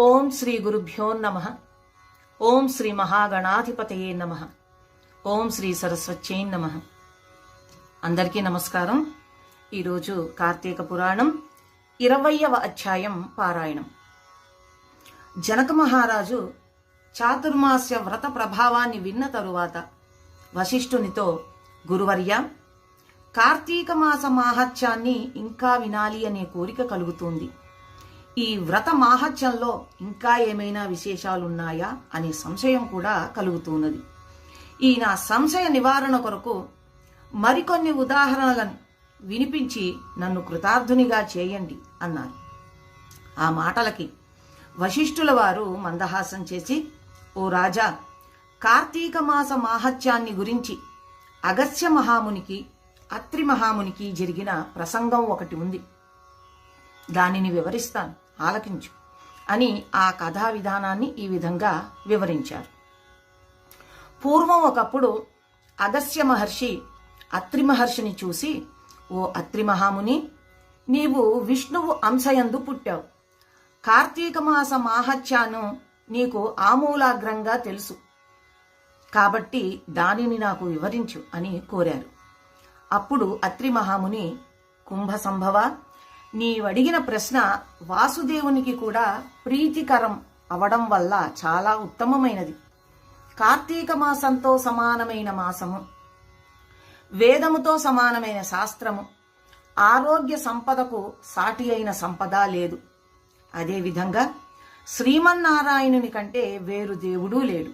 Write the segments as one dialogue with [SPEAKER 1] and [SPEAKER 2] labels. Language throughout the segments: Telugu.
[SPEAKER 1] ఓం శ్రీ గురుభ్యో నమ. ఓం శ్రీ మహాగణాధిపతయే నమ. ఓం శ్రీ సరస్వత్యై నమ. అందరికీ నమస్కారం. ఈరోజు కార్తీక పురాణం ఇరవయవ అధ్యాయం పారాయణం. జనక మహారాజు చాతుర్మాస్య వ్రత ప్రభావాన్ని విన్న తరువాత వశిష్ఠునితో గురువర్య కార్తీక మాస మాహత్యాన్ని ఇంకా వినాలి అనే కోరిక కలుగుతుంది. ఈ వ్రత మాహత్యంలో ఇంకా ఏమైనా విశేషాలున్నాయా అనే సంశయం కూడా కలుగుతున్నది. ఈ నా సంశయ నివారణ కొరకు మరికొన్ని ఉదాహరణలను వినిపించి నన్ను కృతార్థునిగా చేయండి అన్నారు. ఆ మాటలకి వశిష్ఠుల వారు మందహాసం చేసి ఓ రాజా కార్తీక మాస మాహత్యాన్ని గురించి అగస్త్య మహామునికి అత్రి మహామునికి జరిగిన ప్రసంగం ఒకటి ఉంది. దానిని వివరిస్తాను. ఆలకించు అని ఆ కథా విధానాన్ని ఈ విధంగా వివరించారు. పూర్వం ఒకప్పుడు అగస్య మహర్షి అత్రి మహర్షిని చూసి ఓ అత్రి మహాముని నీవు విష్ణువు అంశయందు పుట్టావు. కార్తీక మాస మాహత్యాను నీకు ఆమూలాగ్రంగా తెలుసు. కాబట్టి దానిని నాకు వివరించు అని కోరారు. అప్పుడు అత్రి మహాముని కుంభ సంభవ నీవడిగిన ప్రశ్న వాసుదేవునికి కూడా ప్రీతికరం అవడం వల్ల చాలా ఉత్తమమైనది. కార్తీక మాసంతో సమానమైన మాసము. వేదముతో సమానమైన శాస్త్రము. ఆరోగ్య సంపదకు సాటి అయిన సంపద లేదు. అదేవిధంగా శ్రీమన్నారాయణుని కంటే వేరు దేవుడూ లేడు.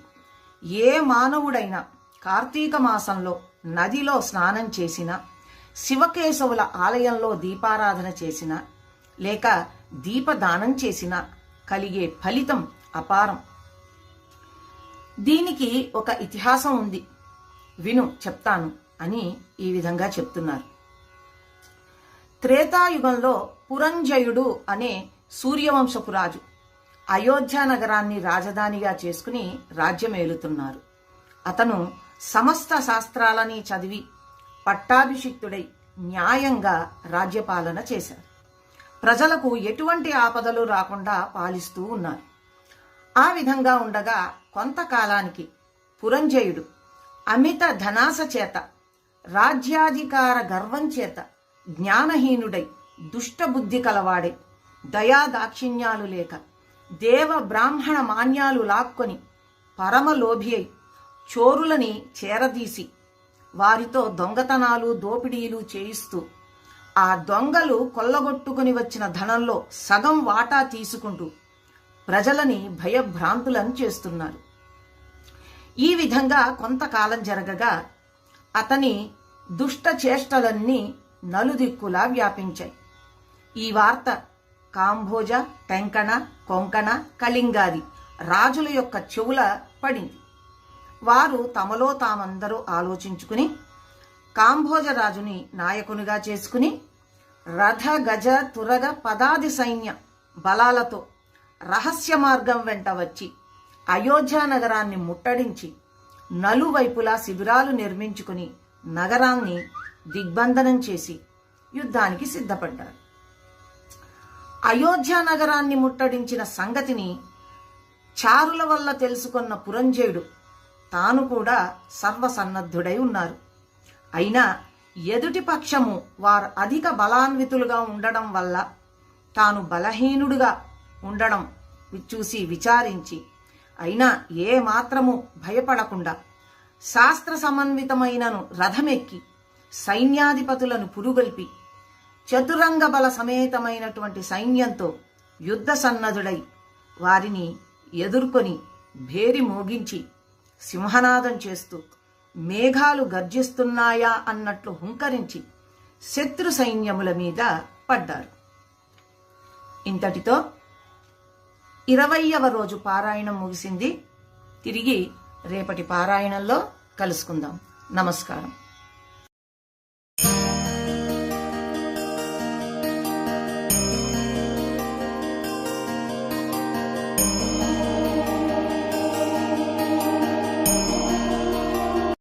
[SPEAKER 1] ఏ మానవుడైనా కార్తీక మాసంలో నదిలో స్నానం చేసినా శివకేశవుల ఆలయంలో దీపారాధన చేసిన లేక దీపదానం చేసిన కలిగే ఫలితం అపారం. దీనికి ఒక ఇతిహాసం ఉంది. విను చెప్తాను అని ఈ విధంగా చెప్తున్నారు. త్రేతాయుగంలో పురంజయుడు అనే సూర్యవంశపు రాజు అయోధ్య నగరాన్ని రాజధానిగా చేసుకుని రాజ్యమేలుతున్నారు. అతను సమస్త శాస్త్రాలని చదివి పట్టాభిషిక్తుడై న్యాయంగా రాజ్యపాలన చేశారు. ప్రజలకు ఎటువంటి ఆపదలు రాకుండా పాలిస్తూ ఉన్నారు. ఆ విధంగా ఉండగా కొంతకాలానికి పురంజయుడు అమిత ధనాస చేత రాజ్యాధికార గర్వం చేత జ్ఞానహీనుడై దుష్టబుద్ధి కలవాడై దయాదాక్షిణ్యాలు లేక దేవ బ్రాహ్మణ మాన్యాలు లాక్కొని పరమలోభి అయి చోరులని చేరదీసి వారితో దొంగతనాలు దోపిడీలు చేయిస్తూ ఆ దొంగలు కొల్లగొట్టుకుని వచ్చిన ధనంలో సగం వాటా తీసుకుంటూ ప్రజలని భయభ్రాంతులను చేస్తున్నారు. ఈ విధంగా కొంతకాలం జరగగా అతని దుష్ట చేష్టలన్నీ నలుదిక్కులా వ్యాపించాయి. ఈ వార్త కాంభోజ టెంకణ కొంకణ కళింగాది రాజుల యొక్క చెవుల పడింది. వారు తమలో తామందరూ ఆలోచించుకుని కాంభోజరాజుని నాయకునిగా చేసుకుని రథ గజ తురగ పదాది సైన్య బలాలతో రహస్య మార్గం వెంట వచ్చి అయోధ్య నగరాన్ని ముట్టడించి నలువైపులా శిబిరాలు నిర్మించుకుని నగరాన్ని దిగ్బంధనం చేసి యుద్ధానికి సిద్ధపడ్డారు. అయోధ్య నగరాన్ని ముట్టడించిన సంగతిని చారుల వల్ల తెలుసుకున్న పురంజయుడు తాను కూడా సర్వసన్నద్ధుడై ఉన్నారు. అయినా ఎదుటి పక్షము వారు అధిక బలాన్వితులుగా ఉండడం వల్ల తాను బలహీనుడుగా ఉండడం చూసి విచారించి అయినా ఏ మాత్రము భయపడకుండా శాస్త్ర సమన్వితమైనను రథమెక్కి సైన్యాధిపతులను పురుగొల్పి చతురంగ బల సమేతమైనటువంటి సైన్యంతో యుద్ధ సన్నదుడై వారిని ఎదుర్కొని భేరి మోగించి సింహనాదం చేస్తూ మేఘాలు గర్జిస్తున్నాయా అన్నట్లు హుంకరించి శత్రు సైన్యముల మీద పడ్డారు. ఇంతటితో ఇరవయవ రోజు పారాయణం ముగిసింది. తిరిగి రేపటి పారాయణంలో కలుసుకుందాం. నమస్కారం.